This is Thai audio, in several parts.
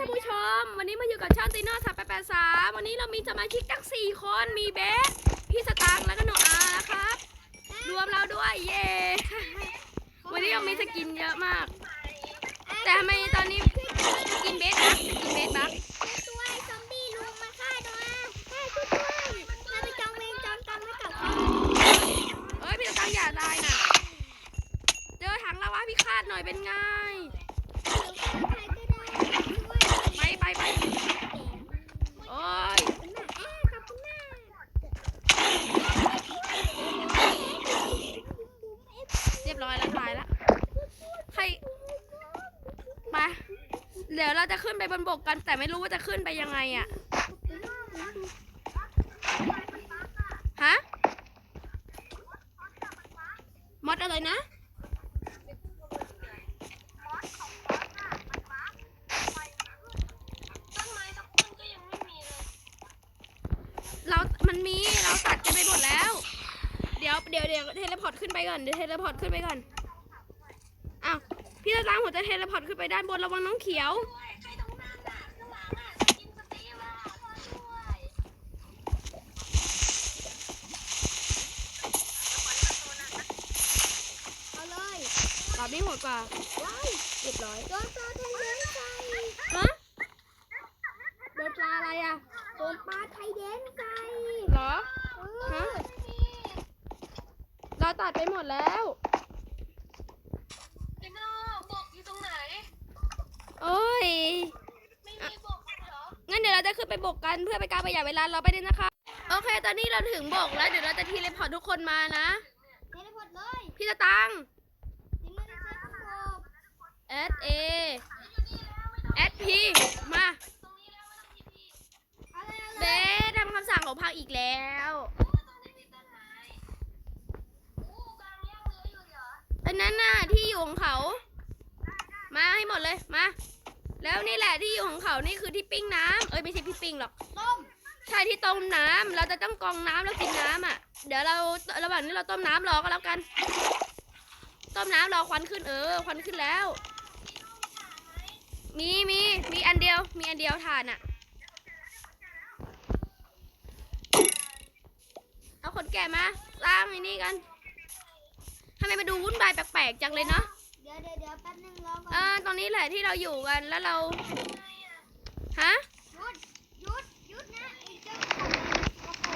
ท่านผู้ชม วันนี้มาอยู่กับช่องตีโน่สามแปดแปดสามวันนี้เรามีสมาชิกตั้งสี่คนมีเบสพี่สตางค์แล้วก็โนอานะครับ รวมเราด้วยเย้วันนี้เรามีสกินเยอะมาก แต่ทำไมตอนนี้สกินเบสบักสกินเบสบักช่วยซอมบี้ลุงมาฆ่าด้วยแม่ช่วยด้วยเราไปจองเวรจองกรรมไว้กับเขาเอ้ยพี่สตางค์อย่าตายนะเจอถังลาวาพิฆาตหน่อยเป็นไง ไปไปโอ้ยเรียบร้อยแล้วตายแล้วใครไปเดี๋ยวเราจะขึ้นไปบนบกกัน แต่ไม่รู้ว่าจะขึ้นไปยังไงอะฮะมดอะไรนะ เรา มันมี เราตัดกันไปหมดแล้ว เดี๋ยวเดี๋ยวเทเลพอร์ตขึ้นไปก่อนเดี๋ยวเทเลพอร์ตขึ้นไปก่อนอ้าวพี่ตาตามผมจะเทเลพอร์ตขึ้นไปด้านบนระวังน้องเขียว เอาเลยตอบนี่โหดกว่าว้ายเรียบร้อย โดนปลาไทยแดนใส่ ฮะโดนปลาอะไรอะ โดนปลาไทยแดนใส่ เหรอ เออ เราตัดไปหมดแล้ว พี่โน่บอกอยู่ตรงไหน โอ้ย ไม่มีบอกเหรอ งั้น เดี๋ยวเราจะขึ้นไปบกกันเพื่อไปนการประหยัดเวลาเราไปเลยนะคะ โอเค ตอนนี้เราถึงบกแล้ว เดี๋ยวเราจะทีเลพอร์ตทุกคนมานะเทเลพอร์ตเลย พี่ตาตังทีมงานจะใช้ประกบ S A S P มาตรงนี้แล้วไม่ต้องพี่พี่เอาเลยเอาเบเลยสทำคำสั่งของพังอีกแล้วตรงนี้ติดต้นไม้อู้กลางย่างเรืออยู่เหรออันนั้นน่ะที่อยู่ของเขา มาให้หมดเลย มา แล้วนี่แหละที่อยู่ของเขานี่คือที่ปิ้งน้ำเอ้ยไม่ใช่ที่ปิ้งหรอก ต้มใช่ที่ต้มน้ำเราจะต้องกรองน้ำแล้วกินน้ำอะ เดี๋ยวเราระหว่างนี้เราต้มน้ำรอก็แล้วกัน ต้มน้ำรอควันขึ้นเออ ควันขึ้นแล้ว มีมีมีอันเดียว มีอันเดียวทานอะ เอาคนแก่มาล้างไอ้นี่กันทำไมมาดูวุ่นวายแปลกๆจังเลยเนาะเดี๋ยวเดี๋ยวเดี๋ยวแป๊บนึงรอก่อนเออตรงนี้แหละที่เราอยู่กันแล้วเราฮะหยุดหยุดหยุดนะไอ้เจ้าโอ้โห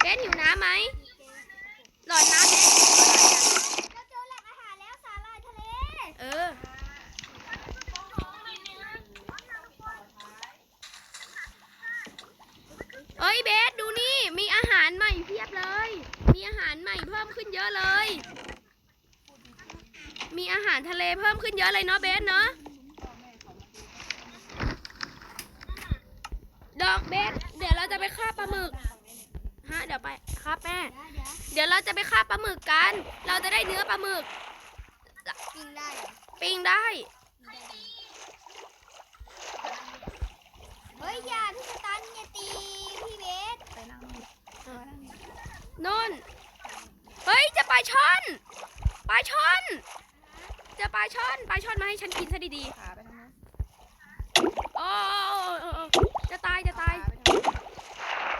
เบนหิวน้ำไหมหลอดน้ำเบนเราเจอแหล่งอาหารแล้วสาหร่ายทะเลเออ เอ้ยเบสดูนี่มีอาหารใหม่เพียบเลย มีอาหารใหม่เพิ่มขึ้นเยอะเลย มีอาหารทะเลเพิ่มขึ้นเยอะเลยเนาะเบสเนาะดอกเบสเดี๋ยวเราจะไปฆ่าปลาหมึกฮะเดี๋ยวไปครับแม่เดี๋ยวเดี๋ยวเดี๋ยวเราจะไปฆ่าปลาหมึกกัน เราจะได้เนื้อปลาหมึกกินได้เหรอปิ้งได้เฮ้ยอย่าพี่สตันอย่าตีพี่เบสนุ่นเฮ้ยจะปลาช่อนปลาช่อน จะปลาช่อนปลาช่อนมาให้ฉันกินซะดีๆโอ้โอ้โอ้โอ้จะตายจะตาย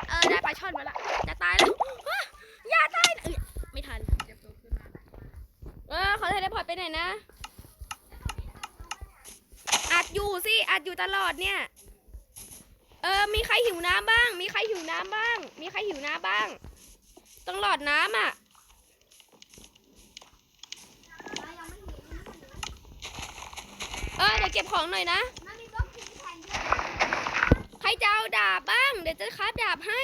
เออได้ปลาช่อนมาละ จะตายแล้วฮะอย่าตายเอ้ยไม่ทัน เออขอเทเลพอร์ตไปไหนอยนะ อัดอยู่สิ อัดอยู่ตลอดเนี่ย เออ มีใครหิวน้ำบ้าง มีใครหิวน้ำบ้าง มีใครหิวน้ำบ้าง ต้องหลอดน้ำอะอะยังไม่เห็นยังไม่เห็น เออเดี๋ยวเก็บของหน่อยนะมันมีบล็อกทิ้งแผ่นเดียวใครจะเอาดาบบ้าง เดี๋ยวจะคราฟดาบให้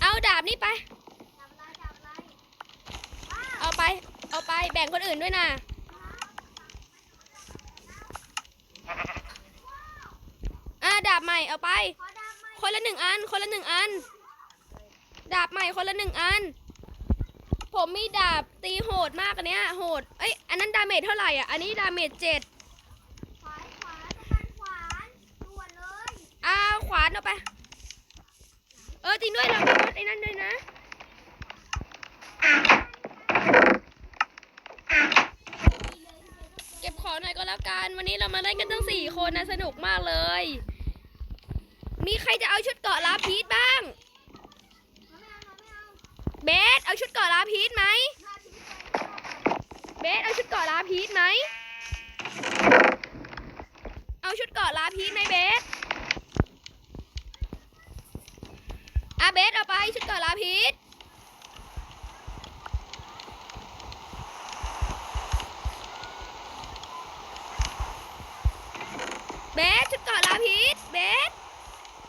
เอาดาบนี่ไป เอาไป เอาไปแบ่งคนอื่นด้วยนะอ่าดาบใหม่เอาไป คนละหนึ่งอัน คนละหนึ่งอัน ดาบใหม่คนละหนึ่งอัน ผมมีดาบตีโหดมากอันเนี้ยโหด เอ้ยอันนั้นดาเมจเท่าไหร่อะ อันนี้ดาเมจเจ็ดขวานขวานสตันขวานด่วนเลยอ้าวขวานเอาไป เออจริงด้วยเรามีรถไอ้นั่นด้วยนะ เก็บของหน่อยก็แล้วกันวัน วันนี้เรามาเล่นกันตั้งสี่คนนะสนุกมากเลย มีใครจะเอาชุดเกาะลาพีชบ้าง เบสเอาชุดเกาะลาพีชไหมเบสเอาชุดเกาะลาพีชไหม เอาชุดเกาะลาพีชไหมเบสอะเบสเอาไปชุดเกาะลาพีชเบสชุดเกาะลาพิษเบส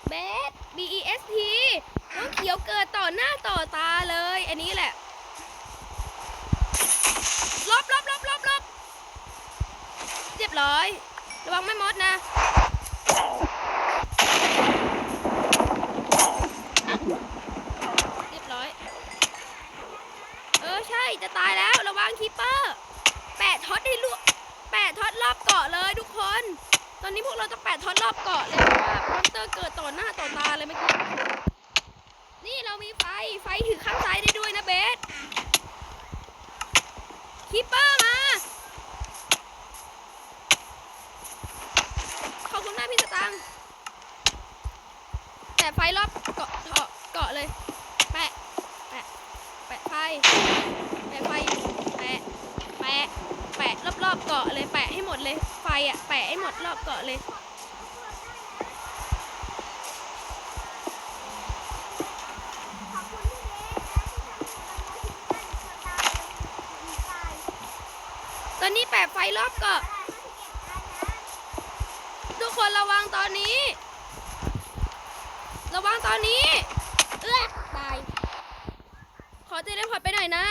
เบส B E S T น้องเขียวเกิดต่อหน้าต่อตาเลย อันนี้แหละลบลบลบลบลบเรียบร้อย ระวังไม่มดนะเรียบร้อย เออใช่จะตายแล้วระวังคีปเปอร์แปะท็อตให้ลูกแปะท็อตรอบเกาะเลยทุกคน ตอนนี้พวกเราจะแปะท็อตรอบเกาะเลยว่ามอนเตอร์เกิดต่อหน้าต่อตาเลยเมื่อกี้ นี่เรามีไฟ ไฟถือข้างซ้ายได้ด้วยนะเบสคิปเปอร์มา ขอบคุณมากพี่สตังแต่ไฟรอบเกาะเกาะเกาะเลย แปะ แปะ แปะไฟ แปะไฟ แปะ แปะ แปะรอบๆเกาะเลย แปะให้หมดเลย ไฟอะ แปะให้หมดรอบเกาะเลย ขอบคุณพี่เบสนะที่ทำให้เรามาถึงกันเกิดตาเลยมีไฟ ตอนนี้แปะไฟ รอบเกาะทุกคนระวังตอนนี้ ระวังตอนนี้ เอื้อตาย ขอเทเลพอร์ตไปหน่อยนะ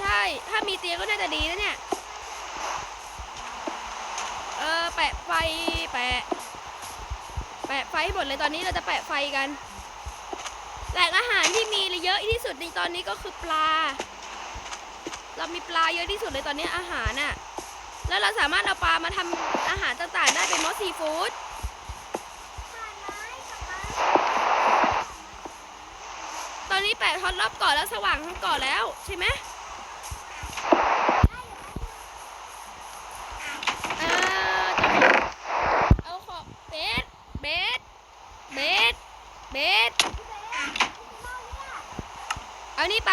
ใช่ ถ้ามีเตียงก็น่าจะดีนะเนี่ย เออ แปะไฟ แปะ แปะไฟให้หมดเลยตอนนี้เราจะแปะไฟกันแหล่งอาหารที่มีเยอะที่สุดในตอนนี้ก็คือปลา เรามีปลาเยอะที่สุดเลยตอนนี้อาหารน่ะ แล้วเราสามารถเอาปลามาทำอาหารต่างๆ ได้เป็นมอสซีฟู้ดตอนนี้แปะทอตรอบเกาะแล้วสว่างทั้งเกาะแล้วใช่ไหมเออจะมาเอาขอเบส เบส เบส เบส เอานี่ไป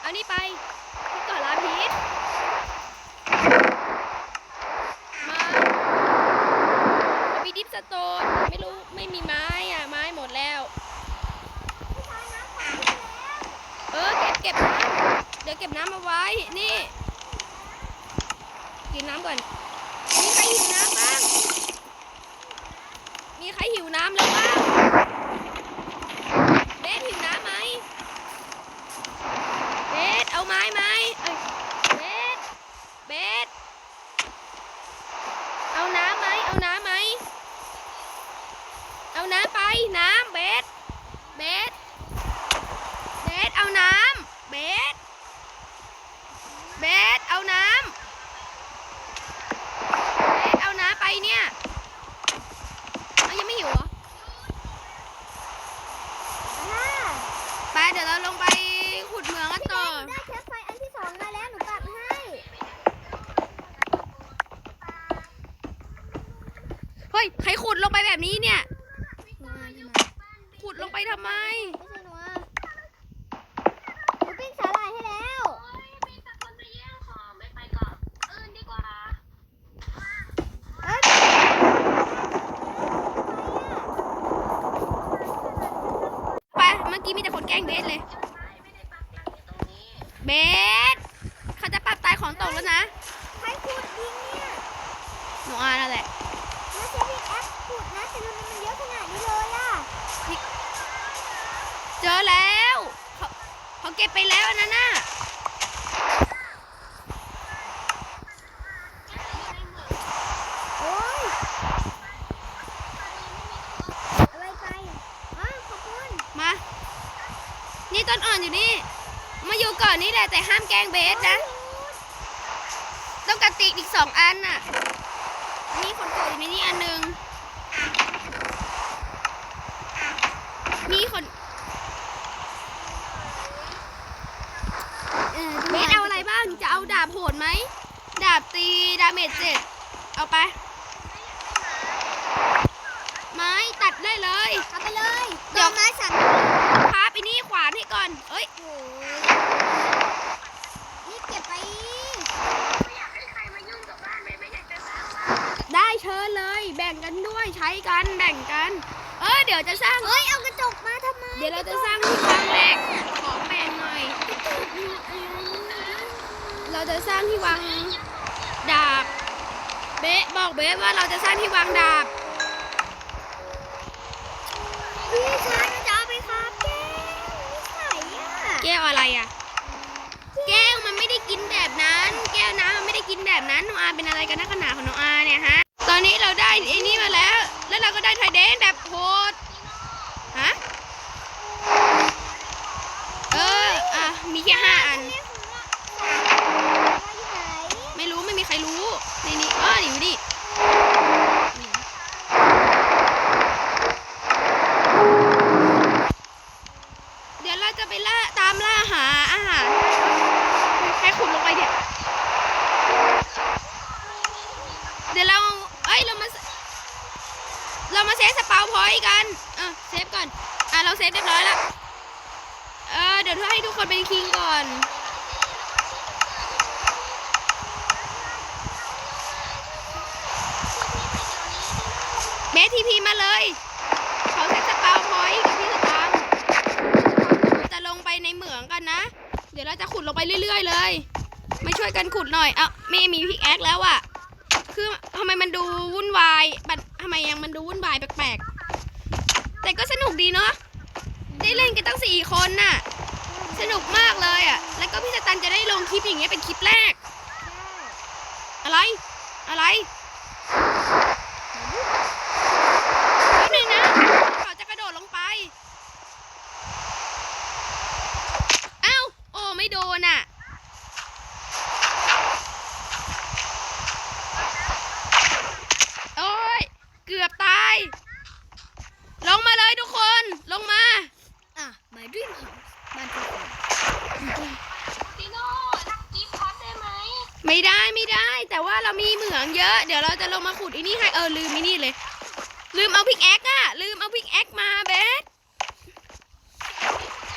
เอานี่ไปที่เกาะลาพีชมาเอาไปดิฟสโตน ไม่รู้ ไม่มีไม้อะ ไม้หมดแล้ว เออ เก็บเก็บน้ำเดี๋ยวเก็บน้ำมาไว้ นี่ กินน้ำก่อน มีใครหิวน้ำบ้าง มีใครหิวน้ำแล้วบ้างเบสหิวน้ำไหมเบสเอาไม้ไหมเบสเบสเอาน้ำไหม เอาน้ำไหม เอาน้ำไป น้ำเบส เบส เบส เอาน้ำ เบส เบส เอาน้ำ เบส เอาน้ำไปเนี่ยเอายังไม่หิวเหรอ ไปเดี๋ยวเราลงไปขุดเหมืองกันต่อ ได้เชื้อไฟอันที่สองมาแล้วหนูปรับให้ เฮ้ย ใครขุ ดลงไปแบบนี้เนี่ย ขุดลงไปทำไม ไม่ใช่หนูอะหนูปิ้งสาหร่ายให้แล้ว โอ้ยมีแต่คนจะแย่งของไม่ไปก่อนอื่นดีกว่า เอ้ย ไป เมื่อกี้มีแต่คนแกล้งเบสเลย ไม่ได้ปักหลักอยู่ตรงนี้ เบส เขาจะปรับตายของตกแล้วนะ ใครขุดดินเนี่ย หนูอานั่นแหละ ไม่ใช่พี่แอปขุดนะแต่ทำไมมันเยอะขนาดนี้เลยอะ เจอแล้วเขาเขาเก็บไปแล้วอันนั้นน่ะ โอ้ยอะไรไปอ๋อขอบคุณ มา นี่ต้นอ่อนอยู่นี่ มาอยู่ก่อนนี่ แหละแต่ห้ามแกล้งเบสนะ ต้องกระติกอีกสองอันน่ะ มีคนโกรธอยู่ในนี้อันหนึ่งมีคนเออเบสเอาอะไรบตี ดาเมจเจ็ด เอาไป ไม้ตัดได้เลย เอาไปเลยเดี๋ยวดอกไม้สั่งพาไปนี่ขวานให้ก่อน เอ้ย กันด้วยใช้กันแบ่งกัน เออเดี๋ยวจะสร้าง เฮ้ยเอากระจกมาทำไมเดี๋ยวเราจะสร้างที่วางเหล็กของแบ่งหน่อย เราจะสร้างที่วางดาบ เบ๊ะบอกเบ๊ะว่าเราจะสร้างที่วางดาบพี่ชายจะเอาไปครับแก้วนิสัยอะแก้วอะไรอะ แก้วมันไม่ได้กินแบบนั้น แก้วน้ำมันไม่ได้กินแบบนั้นน้องอาเป็นอะไรกันนักขนาดของน้องอาเนี่ยฮะต อนนี้เราได้ไอ้นี่มาแล้ว แล้วเราก็ได้ไทยเดนแบบโหดฮะ เออ อะ มีแค่ห้าอัน เรียกผมว่าอยู่ไหน ไม่รู้ไม่มีใครรู้ในนี้อ้ออยู่นี่เดี๋ยวเราจะไปล่าตามล่าหาอาหารใครขุดลงไปเนี่ยเดี๋ยวเราเอ้ยเรามาเรามาเซฟสปาวพอยต์กันเออเซฟก่อนอะเราเซฟเรียบร้อยแล้วเออเดี๋ยวให้ทุกคนเป็นคิงก่อน เบสทีพีมาเลยเขาเซ็ตสปาวพอยกับพี่สตางค์จะลงไปในเหมืองกันนะ เดี๋ยวเราจะขุดลงไปเรื่อย ๆ เลยไม่ช่วยกันขุดหน่อย เอ้าไม่มีพิกแอคแล้วอะคือทำไมมันดูวุ่นวายทำไมยังมันดูวุ่นวายแปลกๆ แต่ก็สนุกดีเนาะ ได้เล่นกันตั้งสี่คนน่ะ สนุกมากเลยอะแล้วก็พี่สตันจะได้ลงคลิปอย่างเงี้ยเป็นคลิปแรก อะไร อะไรแป๊บนึงนะเขาจะกระโดดลงไป เอ้า โอ้ ไม่โดนอะ โอ้ย เกือบตาย ลงมาเลยทุกคน ลงมา อะ my dream house บ้านที่สองติโน่นักกิฟต์พัดได้ไหมไม่ได้ไม่ได้ แต่ว่าเรามีเหมืองเยอะ เดี๋ยวเราจะลงมาขุดอีนี่ให้เออลืมอีนี่เลย ลืมเอาพิกแอคอะลืมเอาพิกแอคมาเบส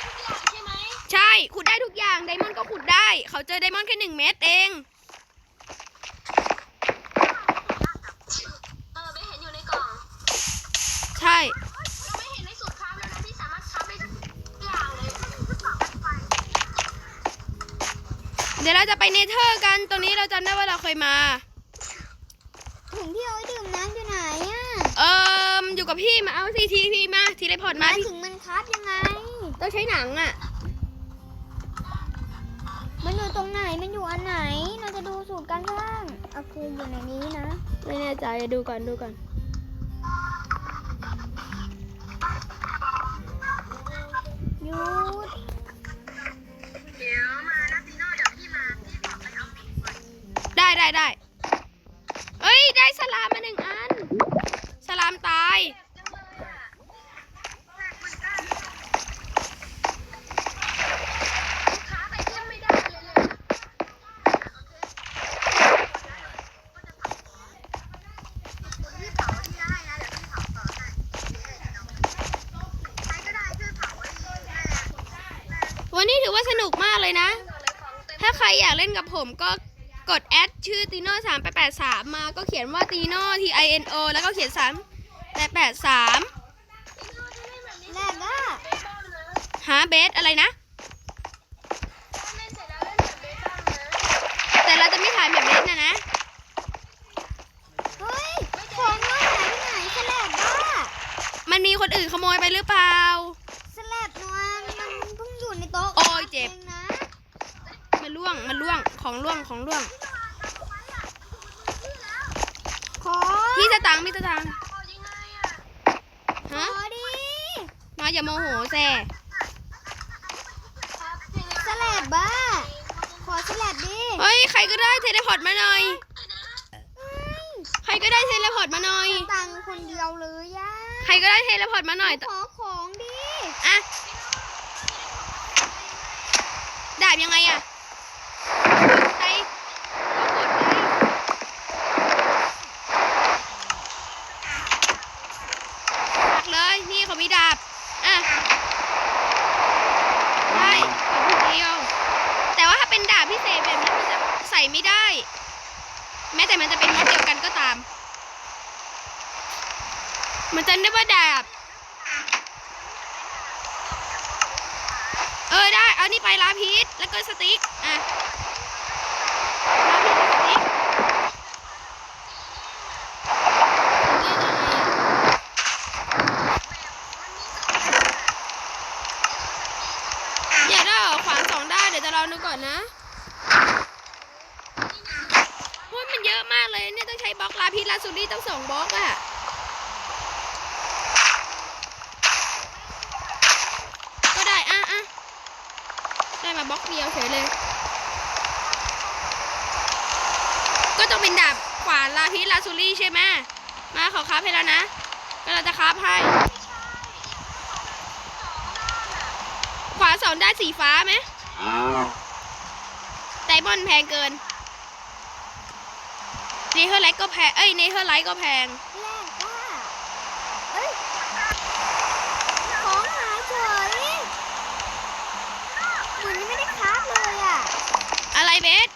ทุกอย่างใช่ไหมใช่ขุดได้ทุกอย่างไดมอนด์ก็ขุดได้ เขาเจอไดมอนด์แค่หนึ่งเม็ดเอง เดี๋ยวเราจะไปเนเธอร์กัน ตรงนี้เราจำได้ว่าเราเคยมา ถุงที่เอาไว้ดื่มน้ำอยู่ไหนอะเอิมอยู่กับพี่มาเอาซีทีพีมา ทีเลพอร์ตมา มาพี่ถึงมันครับยังไง ต้องใช้หนังอะมันอยู่ตรงไหน มันอยู่อันไหน เราจะดูสูตรการสร้างโอเคอยู่ในนี้นะ ไม่แน่ใจดูก่อนดูก่อน หยุด ได้ได้เฮ้ย ได้สลามมาหนึ่งอัน สลามตาย วันนี้ถือว่าสนุกมากเลยนะ ถ้าใครอยากเล่นกับผมก็ กดแอดชื่อตีโน่สามแปดแปดสามมาก็เขียนว่าตีโน่ T I N O แล้วก็เขียนสามแปดแปดสามแรกอะหาเบสอะไรนะ วิดาบอะได้ลูกเดียว แต่ว่าถ้าเป็นดาบพิเศษแบบนี้มันจะใส่ไม่ได้ แม้แต่มันจะเป็นม็อบเดียวกันก็ตาม มันจะเรีกว่าดาบ เออได้ เอานี่ไปลาพีชแล้วก็สติ๊ก อะ รงนี้ต้องสองบล็อกอะก็ได้อะอะได้มาบล็อกเดียวเฉยเลย ก็ต้องเป็นดาบขวานลาพิลาซูรี่ใช่ไหมมาขอคราฟให้แล้วนะก็เราจะคราฟให้ขวาสองได้สีฟ้าไหมไดมอนแพงเกิน เนเธอร์ไลท์ก็แพง เอ้ยเนเธอร์ไลท์ก็แพง แรงว่าเอ้ย ของหายเฉยหมืนยัไม่ได้คราเลยอะ อะไรเบส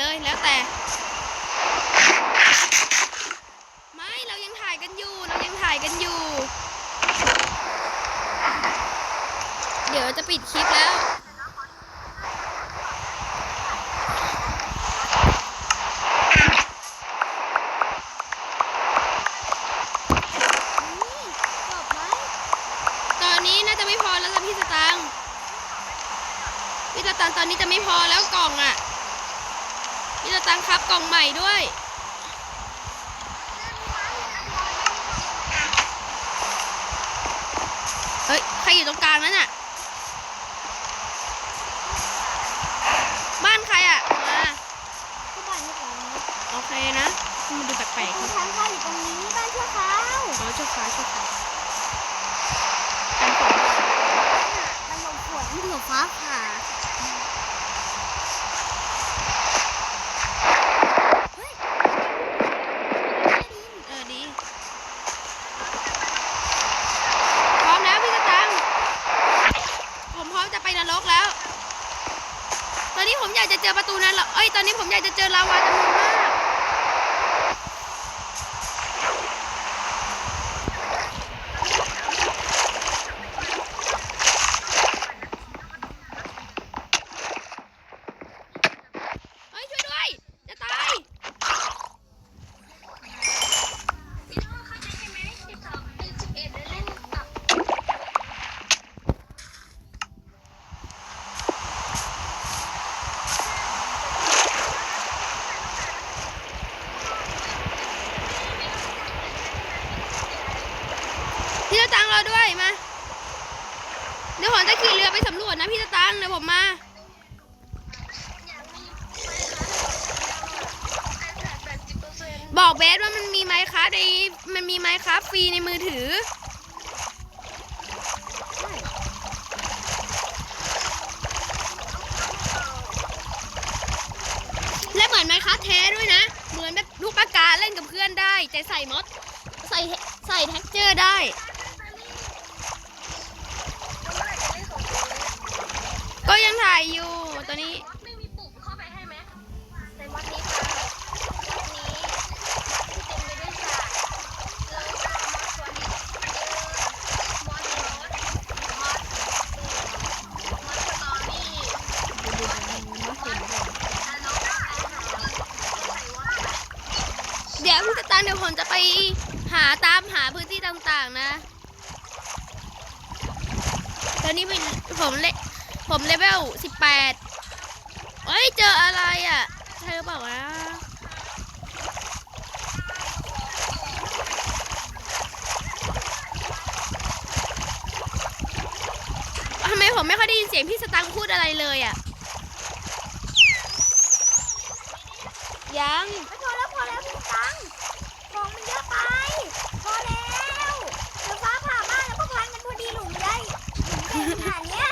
เลยแล้วแต่ ขวาชิดขวา ฟรีในมือถือ ไปหาตามหาพื้นที่ต่างๆนะ ตอนนี้เป็นผมเลผมเลเวลสิบแปดเอ้ย เจออะไรอะ ใช่หรือเปล่าวะทำไมผมไม่ค่อยได้ยินเสียงพี่สตังค์พูดอะไรเลยอะ ยัง ไม่พอแล้วพอแล้วพี่ตังของมันเยอะไป พอแล้วเดี๋ยวฟ้าผ่าบ้านแล้วก็พันกันพอดีหลุมใหญ่หลุมใหญ่ขนาดเนี้ย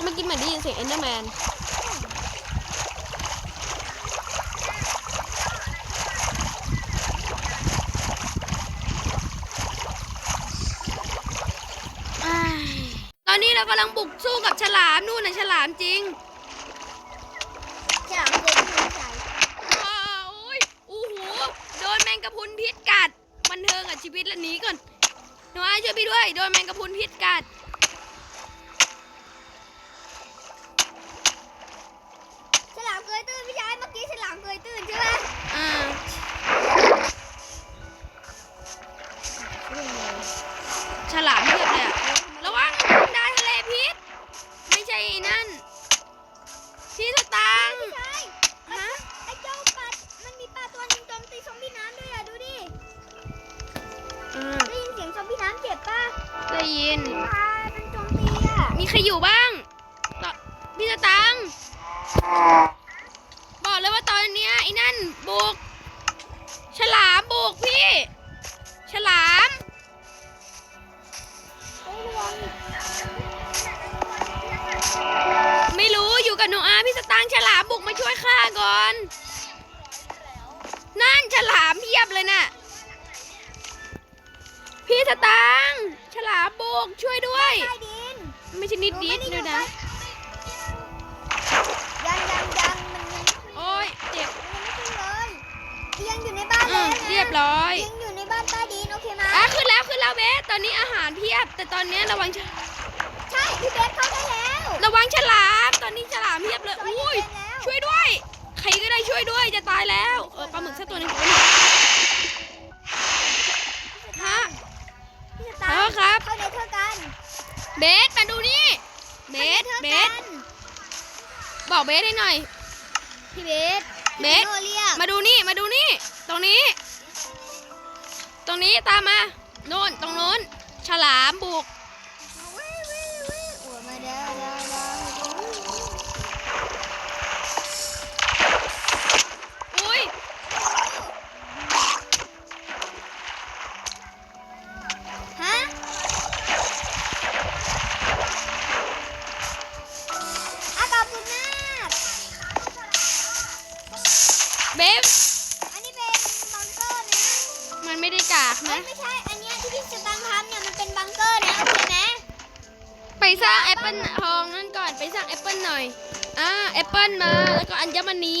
เมื่อกี้ เหมือนได้ยินเสียงเอนเดอร์แมนตอนนี้เรากำลังบุกสู้กับฉลามนู่นนะฉลามจริงจะเอาเกลือที่หัวใจว้าวโอ้ยโอ้โหโดนแมงกะพรุนพิษกัดบันเทิงกับชีวิตและหนีก่อนหนูอาช่วยพี่ด้วย โดนแมงกะพรุนพิษกัด ยังอยู่ในบ้านอืแล้มวนะเรียบร้อยยังอยู่ในบ้านใต้ดินโอเคไหมอะขึ้นแล้วขึ้นแล้วเบสตอนนี้อาหารเพียบ แต่ตอนนี้ระวังฉใช่พี่เบสเข้าได้แล้วระวังฉลาม ตอนนี้ฉลามเพียบเลยจอยอุ้ยเย็นๆแล้วช่วยด้วย ใครก็ได้ช่วยด้วย จะตายแล้ว เออปลาหมึกสักตัวหนึงปลาหมึก ฮะพี่สเอตาอร์ครับ เข้าในเธอกันเบสมาดูนี่เบสข้าเบในสธอกันบอกเบสให้หน่อย พี่เบส เบสโนเรียกมาดูนี่มาดูนี่ ตรงนี้ ตรงนี้ตามมาโน่นตรงโน้น ฉลามบุก สร้างแอปเปิลทองนั่นก่อนไปสร้างแอปเปิลหน่อยอ่าแอปเปิลมาแล้วก็อัญมณี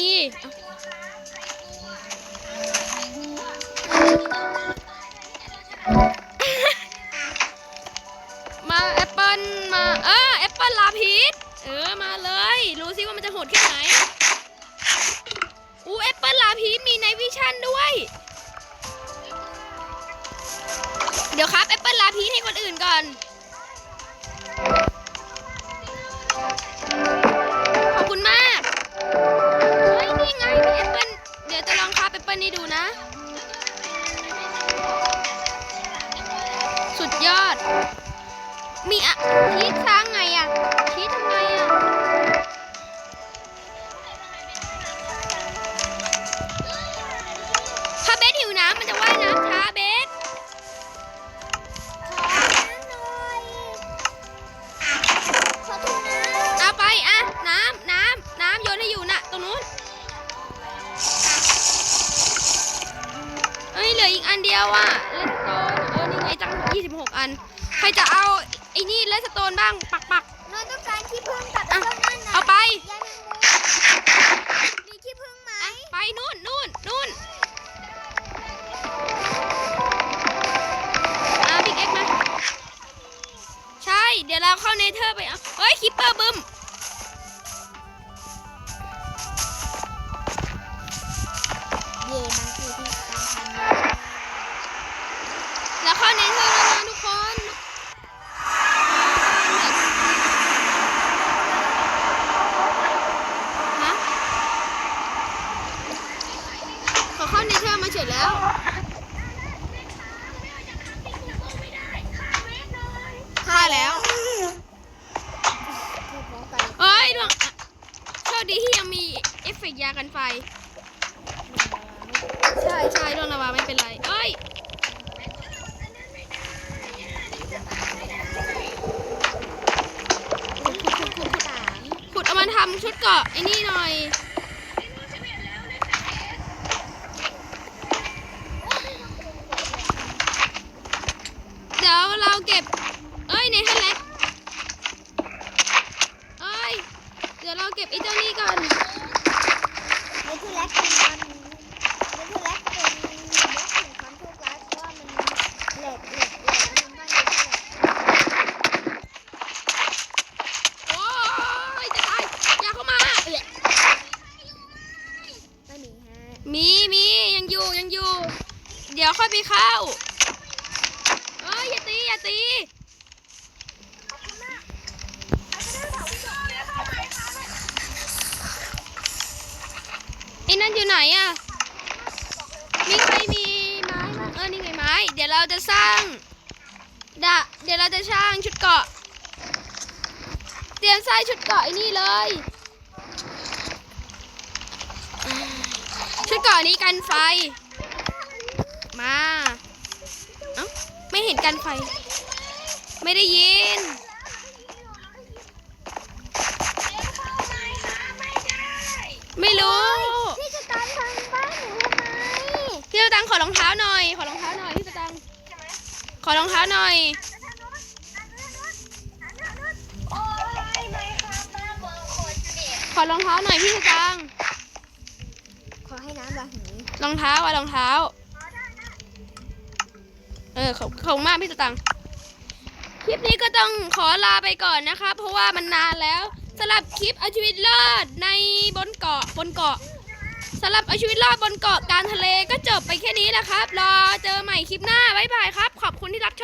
มาแอปเปิลมาเออแอปเปิลลาพิษเออมาเลย รู้สิว่ามันจะโหดแค่ไหนอู้แอปเปิลลาพิษมีในวิชั่นด้วย เดี๋ยวครับแอปเปิลลาพิษให้คนอื่นก่อน ด มีอะชี้ช้างไงอะชี้ทำไมอะพาเบสหิวน้ำมันจะว่ายน้ำช้าเบสเอาไปอะน้ำน้ำน้ำโยนให้อยู่น่ะตรงนู้นเอ้ยเหลืออีกอันเดียวอะ รจะเอาไอ้นี่เลสโตนบ้างปักปักนนต้องการขี้ผึ้งกับไอ้เจ้านั่นๆนะเอาไป ยายแมงมุมมีขี้ผึ้งไหมไปนู่นนู่นนู่นอ่าบิ๊กเอ็กมา ใช่ เดี๋ยวเราเข้าเนเธอร์ไปเอาเฮ้ย คิปเปอร์บึ้ม เดี๋ยวเราเก็บ เอ้ยในฮันแลกเอ้ย เดี๋ยวเราเก็บไอ้เจ้านี่ก่อนเนเธอร์แลกเป็นมันเนเธอร์แลกเป็นบล็อกแห่งความโชคร้ายเพราะว่ามันแหลกแหลกแหลกมันบ้านเนเธอร์แลก โอ้ยจะตาย อย่าเข้ามาเอ้ย ไม่มีฮะ มีมียังอยู่ยังอยู่ เดี๋ยวค่อยไปเข้า เอ้ยอย่าตีอย่าตีไอ้นั่นอยู่ไหนอะมีใครมีไม้บ้างเออนี่ไงไม้ เดี๋ยวเราจะสร้างดะเดี๋ยวเราจะสร้างชุดเกราะ เตรียมสร้างชุดเกราะไอ้นี่เลย ชุดเกราะนี้กันไฟ มาเอ้าไม่เห็นกันไฟ ไม่ได้ยิน ไม่รู้พี่จะตามทางบ้านหนูทำไมพี่สตังค์ขอรองเท้าหน่อย ขอรองเท้าหน่อยพี่สตังค์ขอรองเท้าหน่อยขอรองเท้าหน่อยพี่สตัง รองเท้าอะรองเท้า เออขอบขอบคุณมากพี่สตังค์คลิปนี้ก็ต้องขอลาไปก่อนนะคะ เพราะว่ามันนานแล้วสำหรับคลิปเอาชีวิตรอดในบนเกาะบนเกาะสำหรับเอาชีวิตรอดบนเกาะกลารทะเลก็จบไปแค่นี้แหละครับ รอเจอใหม่คลิปหน้าบ๊ายบายครับ ขอบคุณที่รับชม